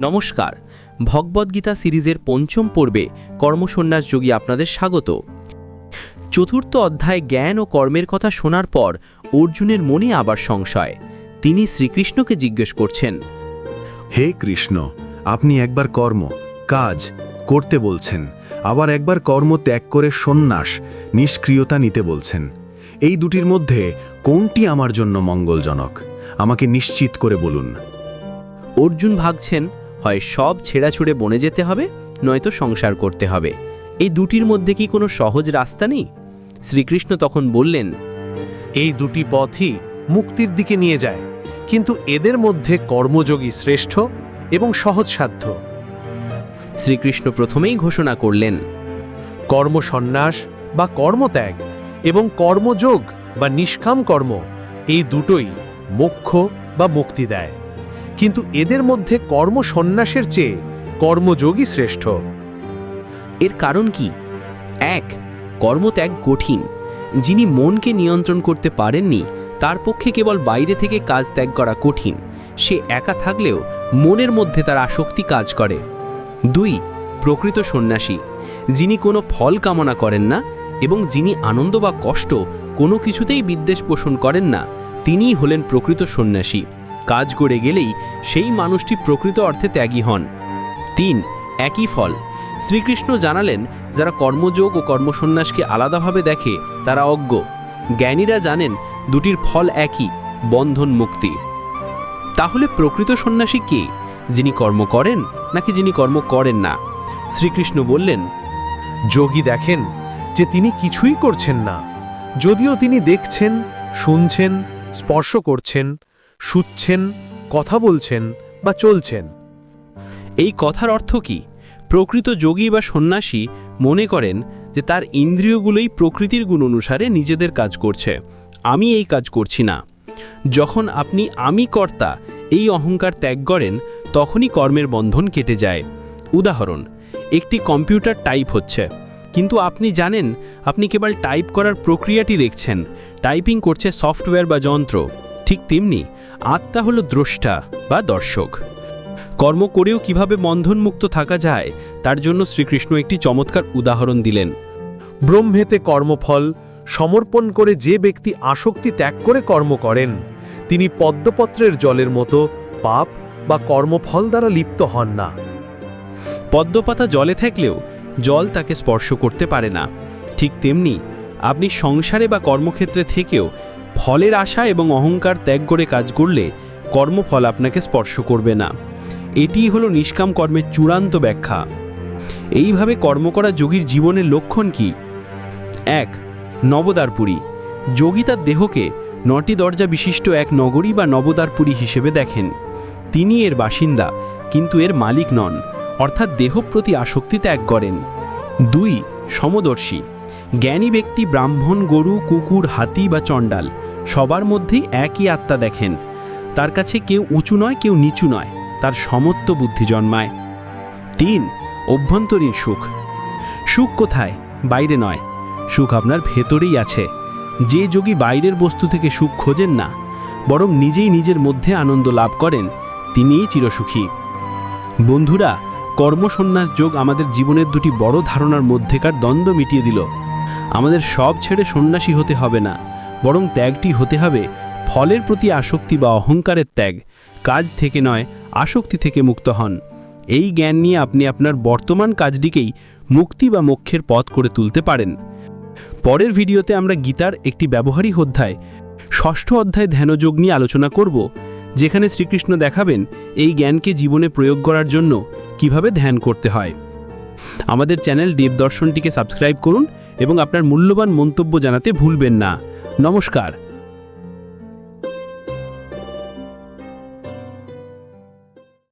নমস্কার। ভগবদ্গীতা সিরিজের পঞ্চম পর্বে কর্মসন্ন্যাস যোগী আপনাদের স্বাগত। চতুর্থ অধ্যায় জ্ঞান ও কর্মের কথা শোনার পর অর্জুনের মনে আবার সংশয়। তিনি শ্রীকৃষ্ণকে জিজ্ঞেস করছেন হে কৃষ্ণ আপনি একবার কর্ম কাজ করতে বলছেন আবার একবার কর্ম ত্যাগ করে সন্ন্যাস নিষ্ক্রিয়তা নিতে বলছেন। এই দুটির মধ্যে কোনটি আমার জন্য মঙ্গলজনক? আমাকে নিশ্চিত করে বলুন। অর্জুন ভাবছেন হয় সব ছেঁড়া ছুড়ে বনে যেতে হবে নয়তো সংসার করতে হবে। এই দুটির মধ্যে কি কোনো সহজ রাস্তা নেই? শ্রীকৃষ্ণ তখন বললেন এই দুটি পথই মুক্তির দিকে নিয়ে যায় কিন্তু এদের মধ্যে কর্মযোগী শ্রেষ্ঠ এবং সহজসাধ্য। শ্রীকৃষ্ণ প্রথমেই ঘোষণা করলেন কর্মসন্ন্যাস বা কর্মত্যাগ এবং কর্মযোগ বা নিষ্কাম কর্ম এই দুটোই মোক্ষ বা মুক্তি দেয়। কিন্তু এদের মধ্যে কর্মসন্ন্যাসের চেয়ে কর্মযোগী শ্রেষ্ঠ। এর কারণ কি? এক, কর্মত্যাগ কঠিন। যিনি মনকে নিয়ন্ত্রণ করতে পারেননি, তার পক্ষে কেবল বাইরে থেকে কাজ ত্যাগ করা কঠিন। সে একা থাকলেও মনের মধ্যে তার আসক্তি কাজ করে। দুই, প্রকৃত সন্ন্যাসী। যিনি কোনো ফল কামনা করেন না এবং যিনি আনন্দ বা কষ্ট কোনো কিছুতেই বিদ্বেষ পোষণ করেন না, তিনিই হলেন প্রকৃত সন্ন্যাসী। কাজ করে গেলেই সেই মানুষটি প্রকৃত অর্থে ত্যাগী হন। তিন, একই ফল। শ্রীকৃষ্ণ জানালেন, যারা কর্মযোগ ও কর্মসন্ন্যাসকে আলাদাভাবে দেখে, তারা অজ্ঞ। জ্ঞানীরা জানেন, দুটির ফল একই, বন্ধন মুক্তি। তাহলে প্রকৃত সন্ন্যাসী কে? যিনি কর্ম করেন, নাকি যিনি কর্ম করেন না? শ্রীকৃষ্ণ বললেন, যোগী দেখেন যে তিনি কিছুই করছেন না। যদিও তিনি দেখছেন, শুনছেন, স্পর্শ করছেন শুচ্ছেন, কথা বলছেন বা চলছেন। এই কথার অর্থ কি? প্রকৃত যোগী বা সন্ন্যাসী মনে করেন যে তার ইন্দ্রিয়গুলোই প্রকৃতির গুণ অনুসারে নিজেদের কাজ করছে। আমি এই কাজ করছি না। যখন আপনি আমি কর্তা এই অহংকার ত্যাগ করেন, তখনই কর্মের বন্ধন কেটে যায়। উদাহরণ, একটি কম্পিউটার টাইপ হচ্ছে। কিন্তু আপনি জানেন, আপনি কেবল টাইপ করার প্রক্রিয়াটি দেখছেন। টাইপিং করছে সফটওয়্যার বা যন্ত্র। ঠিক তেমনি আত্মা হলো দ্রষ্টা বা দর্শক। কর্ম করেও কীভাবে বন্ধনমুক্ত থাকা যায়, তার জন্য শ্রীকৃষ্ণ একটি চমৎকার উদাহরণ দিলেন। ব্রহ্মেতে কর্মফল, সমর্পণ করে যে ব্যক্তি আসক্তি ত্যাগ করে কর্ম করেন, তিনি পদ্মপত্রের জলের মতো পাপ বা কর্মফল দ্বারা লিপ্ত হন না। পদ্মপাতা জলে থাকলেও জল তাকে স্পর্শ করতে পারে না। ঠিক তেমনি, আপনি সংসারে বা কর্মক্ষেত্রে থেকেও ফলের আশা এবং অহংকার ত্যাগ করে কাজ করলে কর্মফল আপনাকে স্পর্শ করবে না। এটিই হলো নিষ্কাম কর্মের চূড়ান্ত ব্যাখ্যা। এইভাবে কর্ম করা যোগীর জীবনের লক্ষণ কি? এক নবদারপুরী যোগী তার দেহকে নটি দরজা বিশিষ্ট এক নগরী বা নবদারপুরী হিসেবে দেখেন। তিনি এর বাসিন্দা, কিন্তু এর মালিক নন, অর্থাৎ দেহ প্রতি আসক্তি ত্যাগ করেন। দুই, সমদর্শী। জ্ঞানী ব্যক্তি ব্রাহ্মণ, গরু, কুকুর, হাতি বা চণ্ডাল। সবার মধ্যেই একই আত্মা দেখেন। তার কাছে কেউ উঁচু নয়, কেউ নিচু নয়, তার সমত্ব বুদ্ধি জন্মায়। তিন, অভ্যন্তরীণ সুখ। সুখ কোথায়? বাইরে নয়। সুখ আপনার ভেতরেই আছে। যে যোগী বাইরের বস্তু থেকে সুখ খোঁজেন না, বরং নিজেই নিজের মধ্যে আনন্দ লাভ করেন, তিনিই চিরসুখী। বন্ধুরা, কর্মসন্ন্যাস যোগ আমাদের জীবনের দুটি বড় ধারণার মধ্যেকার দ্বন্দ্ব মিটিয়ে দিল। আমাদের সব ছেড়ে সন্ন্যাসী হতে হবে না। বরং ত্যাগটি হতে হবে ফলের প্রতি আসক্তি বা অহংকারের ত্যাগ। কাজ থেকে নয়, আসক্তি থেকে মুক্ত হন। এই জ্ঞান নিয়ে আপনি আপনার বর্তমান কাজটিকেই মুক্তি বা মোক্ষের পথ করে তুলতে পারেন। পরের ভিডিওতে আমরা গীতার একটি ব্যবহারিক অধ্যায়, ষষ্ঠ অধ্যায় ধ্যানযোগ নিয়ে আলোচনা করব, যেখানে শ্রীকৃষ্ণ দেখাবেন এই জ্ঞানকে জীবনে প্রয়োগ করার জন্য কীভাবে ধ্যান করতে হয়। আমাদের চ্যানেল দেবদর্শনটিকে সাবস্ক্রাইব করুন এবং আপনার মূল্যবান মন্তব্য জানাতে ভুলবেন না। নমস্কার